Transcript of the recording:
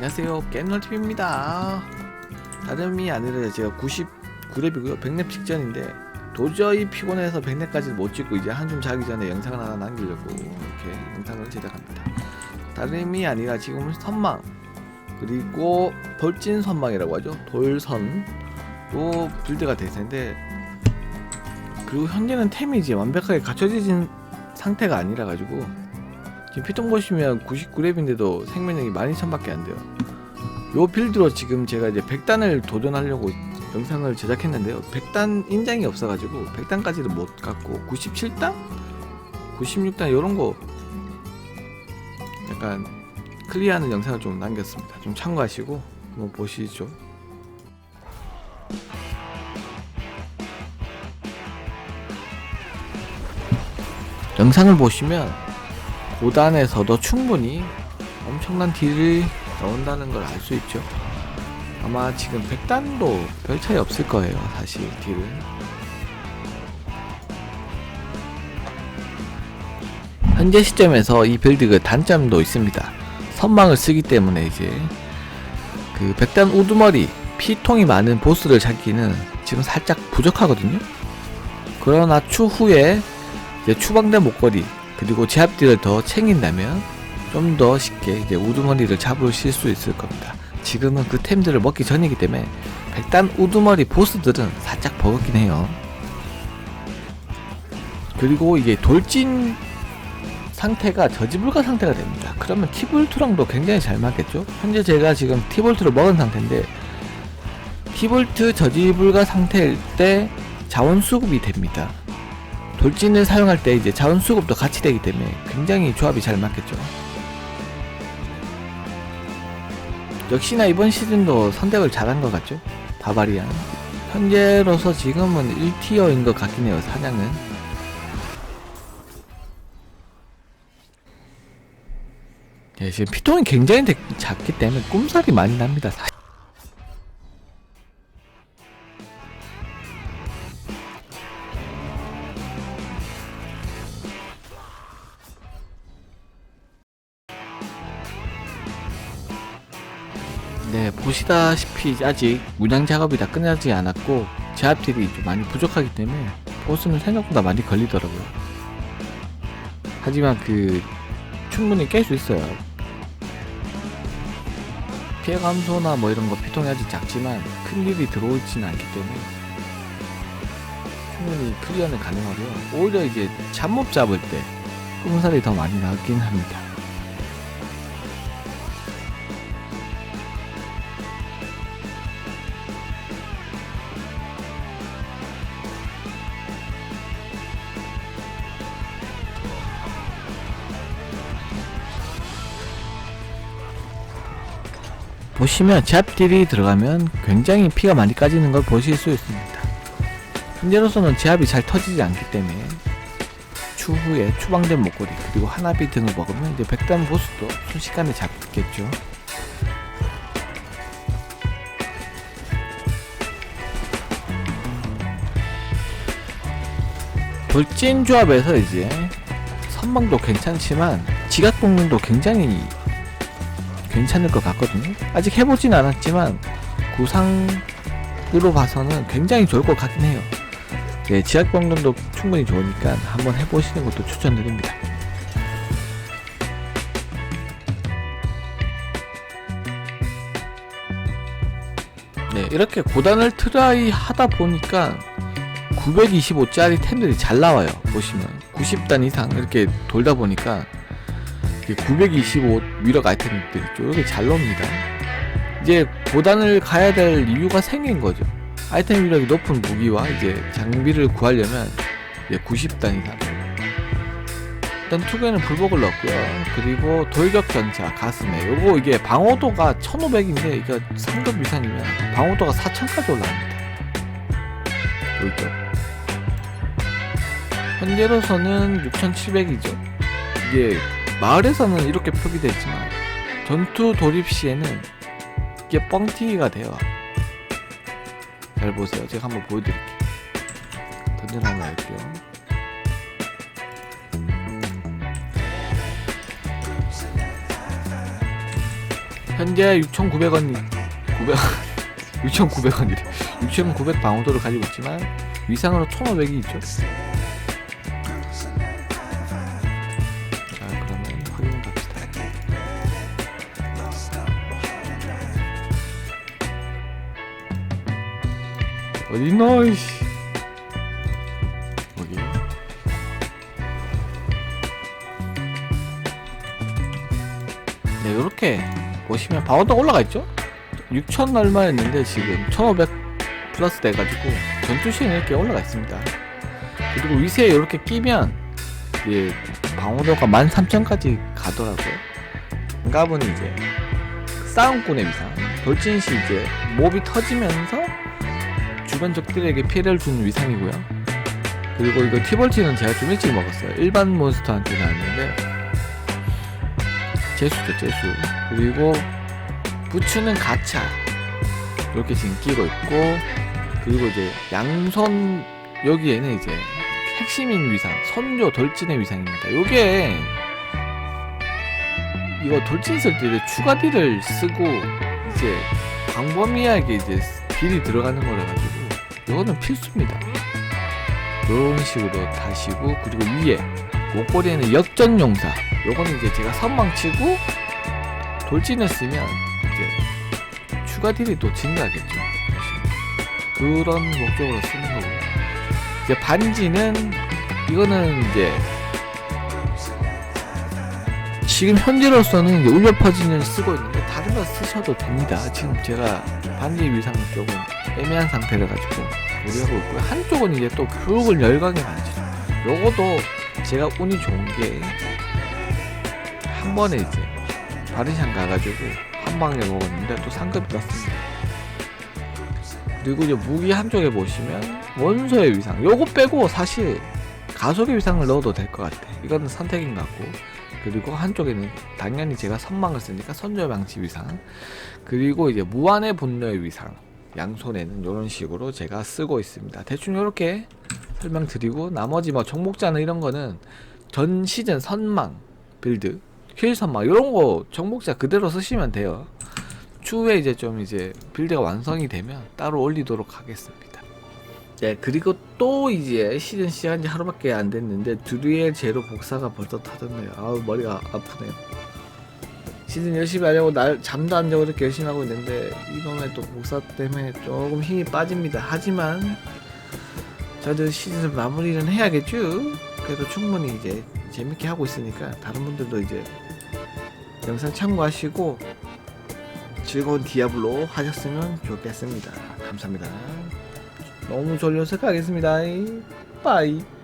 안녕하세요. 깻놀TV입니다. 다름이 아니라 제가 99렙이고요. 100렙 직전인데 도저히 피곤해서 100렙까지 못 찍고 이제 한숨 자기 전에 영상을 하나 남기려고 이렇게 영상을 제작합니다. 다름이 아니라 지금은 선망 그리고 돌진 선망이라고 하죠. 돌선도 빌드가 될 텐데 그리고 현재는 템이 이제 완벽하게 갖춰진 상태가 아니라 가지고 지금 피통 보시면 99렙인데도 생명력이 12,000밖에 안 돼요. 요 빌드로 지금 제가 이제 100단을 도전하려고 영상을 제작했는데요. 100단 인장이 없어가지고 100단까지도 못 갔고 97단? 96단 요런 거 약간 클리어하는 영상을 좀 남겼습니다. 좀 참고하시고 한번 보시죠. 영상을 보시면 고단에서도 충분히 엄청난 딜을 넣는다는 걸 알 수 있죠. 아마 지금 100단도 별 차이 없을 거예요, 사실 딜은. 현재 시점에서 이 빌드 그 단점도 있습니다. 선망을 쓰기 때문에 이제 그 100단 우두머리 피통이 많은 보스를 찾기는 지금 살짝 부족하거든요. 그러나 추후에 이제 추방된 목걸이 그리고 제압딜을 더 챙긴다면 좀 더 쉽게 이제 우두머리를 잡으실 수 있을 겁니다. 지금은 그 템들을 먹기 전이기 때문에 백단 우두머리 보스들은 살짝 버겁긴 해요. 그리고 이게 돌진 상태가 저지불가 상태가 됩니다. 그러면 티볼트랑도 굉장히 잘 맞겠죠? 현재 제가 지금 티볼트를 먹은 상태인데 티볼트 저지불가 상태일 때 자원 수급이 됩니다. 돌진을 사용할 때 이제 자원 수급도 같이 되기 때문에 굉장히 조합이 잘 맞겠죠. 역시나 이번 시즌도 선택을 잘한 것 같죠? 바바리안. 현재로서 지금은 1티어인 것 같긴 해요, 사냥은. 예, 지금 피통이 굉장히 되- 작기 때문에 꿈살이 많이 납니다, 사실. 보시다시피 아직 문양 작업이 다 끝나지 않았고 제압딜이 좀 많이 부족하기 때문에 보스는 생각보다 많이 걸리더라고요. 하지만 그 충분히 깰 수 있어요. 피해 감소나 뭐 이런 거 피통이 아직 작지만 큰 일이 들어오지는 않기 때문에 충분히 클리어는 가능하고요. 오히려 이제 잡몹 잡을 때 꿈살이 더 많이 나긴 합니다. 보시면 제압딜이 들어가면 굉장히 피가 많이 까지는 걸 보실 수 있습니다. 현재로서는 제압이 잘 터지지 않기 때문에 추후에 추방된 목걸이 그리고 하나비 등을 먹으면 이제 백단 보스도 순식간에 잡겠죠. 돌진 조합에서 이제 선망도 괜찮지만 지각 복능도 굉장히 괜찮을 것 같거든요. 아직 해보진 않았지만 구상으로 봐서는 굉장히 좋을 것 같긴 해요. 네, 지약 병론도 충분히 좋으니까 한번 해보시는 것도 추천드립니다. 네, 이렇게 고단을 트라이 하다 보니까 925짜리 템들이 잘 나와요. 보시면 90단 이상 이렇게 돌다 보니까 925 위력 아이템들이 좀 이렇게 잘 나옵니다. 이제 고단을 가야 될 이유가 생긴 거죠. 아이템 위력이 높은 무기와 이제 장비를 구하려면 이제 90단 이상. 일단 투구에는 불복을 넣었고요. 그리고 돌격 전차 가슴에 요거 이게 방어도가 1500인데 이거 3급 이상이면 방어도가 4000까지 올라갑니다. 돌격. 현재로서는 6700이죠. 이게 마을에서는 이렇게 표기되어 있지만 전투 돌입 시에는 이게 뻥튀기가 돼요. 잘 보세요. 제가 한번 보여드릴게요. 던전 하나 할게요. 현재 6,900원 900 6,900원이래 6,900 방어도를 가지고 있지만 위상으로 1,500이 있죠 어딨노 이씨. 여기 네 요렇게 보시면 방어도 올라가 있죠? 6천 얼마 였는데 지금 1500 플러스 돼가지고 전투 시에 이렇게 올라가 있습니다. 그리고 위세에 이렇게 끼면 예, 방어도가 13,000까지 가더라고요. 갑은 이제 싸움꾼의 위상 돌진 시 이제 몹이 터지면서 주변 적들에게 피해를 주는 위상이고요. 그리고 이거 티볼치는 제가 좀 일찍 먹었어요. 일반 몬스터한테 나왔는데 재수죠 재수. 그리고 부츠는 가차. 이렇게 지금 끼고 있고 그리고 이제 양손 여기에는 이제 핵심인 위상 선조 돌진의 위상입니다. 요게 이거 돌진 쓸 때 추가 딜을 쓰고 이제 광범위하게 이제 딜이 들어가는 거라 가지고 이거는 필수입니다. 이런 식으로 다시고 그리고 위에 목걸이에는 역전용사. 요거는 이제 제가 선망 치고 돌진을 쓰면 이제 추가 딜이 또 증가하겠죠. 그런 목적으로 쓰는 거고요. 이제 반지는 이거는 이제 지금 현재로서는 이제 울려 퍼진을 쓰고 있는데 다른 거 쓰셔도 됩니다. 지금 제가 반지 위상은 애매한 상태라 가지고 우려하고 있고요. 한쪽은 이제 또 붉은 열광의 반지죠. 요거도 제가 운이 좋은 게 한 번에 이제 바르샨 가가지고 한 방에 먹었는데 또 상급이 떴습니다. 그리고 이제 무기 한쪽에 보시면 원소의 위상. 요거 빼고 사실 가속의 위상을 넣어도 될 것 같아. 이거는 선택인 것 같고. 그리고 한쪽에는 당연히 제가 선망을 쓰니까 선조의 망치 위상. 그리고 이제 무한의 분노의 위상 양손에는 이런 식으로 제가 쓰고 있습니다. 대충 이렇게 설명드리고 나머지 뭐 정복자는 이런 거는 전 시즌 선망 빌드 힐 선망 이런 거 정복자 그대로 쓰시면 돼요. 추후에 이제 좀 이제 빌드가 완성이 되면 따로 올리도록 하겠습니다. 네 그리고 또 이제 시즌 지 하루밖에 안 됐는데 드루의 제로 복사가 벌써 터졌네요. 아우 머리가 아프네요. 시즌 열심히 하려고 날 잠도 안 자고 이렇게 열심히 하고 있는데 이놈의 또 복사 때문에 조금 힘이 빠집니다. 하지만 저도 시즌 마무리는 해야겠죠. 그래도 충분히 이제 재밌게 하고 있으니까 다른 분들도 이제 영상 참고하시고 즐거운 디아블로 하셨으면 좋겠습니다. 감사합니다. 너무 졸려서 가겠습니다. 빠이.